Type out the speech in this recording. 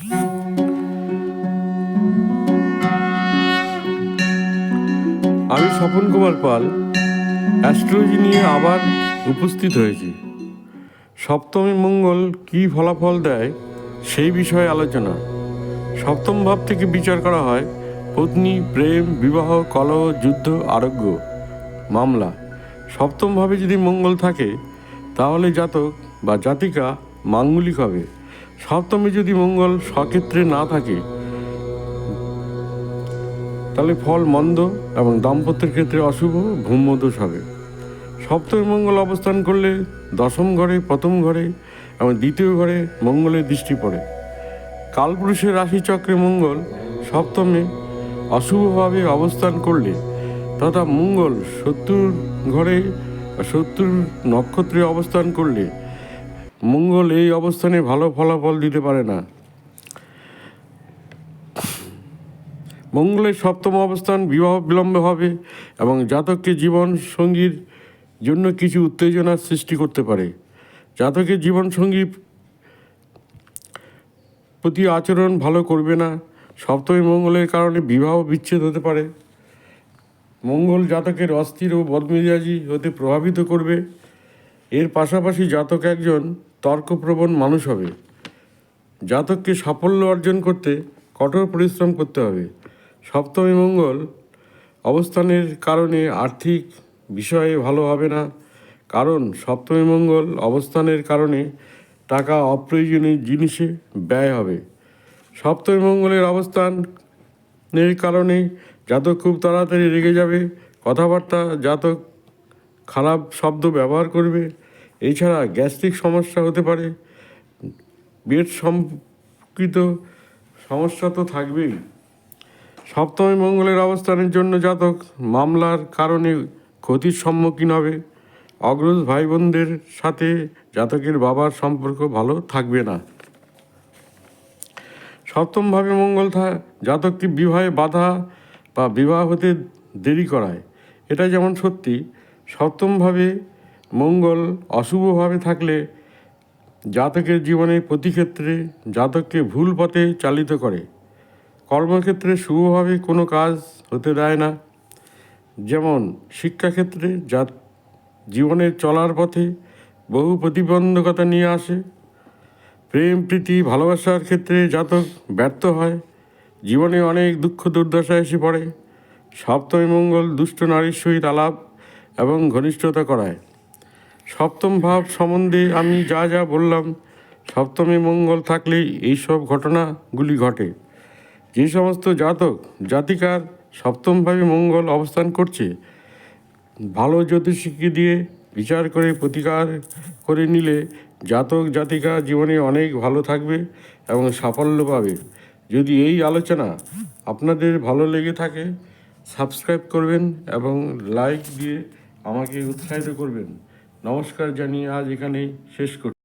আমি স্বপন কুমার পাল অ্যাস্ট্রোলজি নিয়ে আবার উপস্থিত হয়েছি। সপ্তমী মঙ্গল কী ফলাফল দেয় সেই বিষয়ে আলোচনা। সপ্তম ভাব থেকে বিচার করা হয় পত্নী, প্রেম, বিবাহ, কলহ, যুদ্ধ, আরোগ্য, মামলা। সপ্তমভাবে যদি মঙ্গল থাকে, তাহলে জাতক বা জাতিকা মাঙ্গলিক হবে। সপ্তমে যদি মঙ্গল স্বক্ষেত্রে না থাকে, তাহলে ফল মন্দ এবং দাম্পত্যের ক্ষেত্রে অশুভ ভূম্যদোষ হবে। সপ্তমী মঙ্গল অবস্থান করলে দশম ঘরে, প্রথম ঘরে এবং দ্বিতীয় ঘরে মঙ্গলের দৃষ্টি পড়ে। কালপুরুষের রাশিচক্রে মঙ্গল সপ্তমে অশুভভাবে অবস্থান করলে তথা মঙ্গল শত্রুর ঘরে শত্রুর নক্ষত্রে অবস্থান করলে মঙ্গল এই অবস্থানে ভালো ফলাফল দিতে পারে না। মঙ্গলের সপ্তম অবস্থান বিবাহ বিলম্বে হবে এবং জাতককে জীবন সঙ্গীর জন্য কিছু উত্তেজনার সৃষ্টি করতে পারে। জাতকের জীবন সঙ্গী প্রতি আচরণ ভালো করবে না। সপ্তমী মঙ্গলের কারণে বিবাহ বিচ্ছেদ হতে পারে। মঙ্গল জাতকের অস্থির ও বদমেজাজি হতে প্রভাবিত করবে। এর পাশাপাশি জাতক একজন তর্কপ্রবণ মানুষ হবে। জাতককে সাফল্য অর্জন করতে কঠোর পরিশ্রম করতে হবে। সপ্তমী মঙ্গল অবস্থানের কারণে আর্থিক বিষয়ে ভালো হবে না। কারণ সপ্তমী মঙ্গল অবস্থানের কারণে টাকা অপ্রয়োজনীয় জিনিসে ব্যয় হবে। সপ্তমী মঙ্গলের অবস্থানের কারণে জাতক খুব তাড়াতাড়ি রেগে যাবে। কথাবার্তা, জাতক খারাপ শব্দ ব্যবহার করবে। এছাড়া গ্যাস্ট্রিক সমস্যা হতে পারে। পেট সম্পর্কিত সমস্যা তো থাকবেই। সপ্তমী মঙ্গলের অবস্থানের জন্য জাতক মামলার কারণে ক্ষতির সম্মুখীন হবে। অগ্রজ ভাই বোনদের সাথে জাতকের বাবার সম্পর্ক ভালো থাকবে না। সপ্তমভাবে মঙ্গল থা জাতককে বিবাহে বাধা বা বিবাহ হতে দেরি করায়। এটা যেমন সত্যি, সপ্তমভাবে মঙ্গল অশুভভাবে থাকলে জাতকের জীবনে প্রতি ক্ষেত্রে জাতককে ভুল পথে চালিত করে। কর্মক্ষেত্রে শুভভাবে কোনো কাজ হতে দেয় না। যেমন শিক্ষাক্ষেত্রে যা জীবনের চলার পথে বহু প্রতিবন্ধকতা নিয়ে আসে। প্রেম, প্রীতি, ভালোবাসার ক্ষেত্রে জাতক ব্যর্থ হয়। জীবনে অনেক দুঃখ, দুর্দশা এসে পড়ে। সপ্তমী মঙ্গল দুষ্ট নারীর সহিত আলাপ এবং ঘনিষ্ঠতা করায়। সপ্তম ভাব সম্বন্ধে আমি যা যা বললাম, সপ্তমী মঙ্গল থাকলেই এইসব ঘটনাগুলি ঘটে। যে সমস্ত জাতক, জাতিকার সপ্তমভাবে মঙ্গল অবস্থান করছে, ভালো জ্যোতিষীকে দিয়ে বিচার করে প্রতিকার করে নিলে জাতক, জাতিকা জীবনে অনেক ভালো থাকবে এবং সাফল্য পাবে। যদি এই আলোচনা আপনাদের ভালো লেগে থাকে, সাবস্ক্রাইব করবেন এবং লাইক দিয়ে আমাকে উৎসাহিত করবেন। নমস্কার জানিয়ে আজ এখানেই শেষ করছি।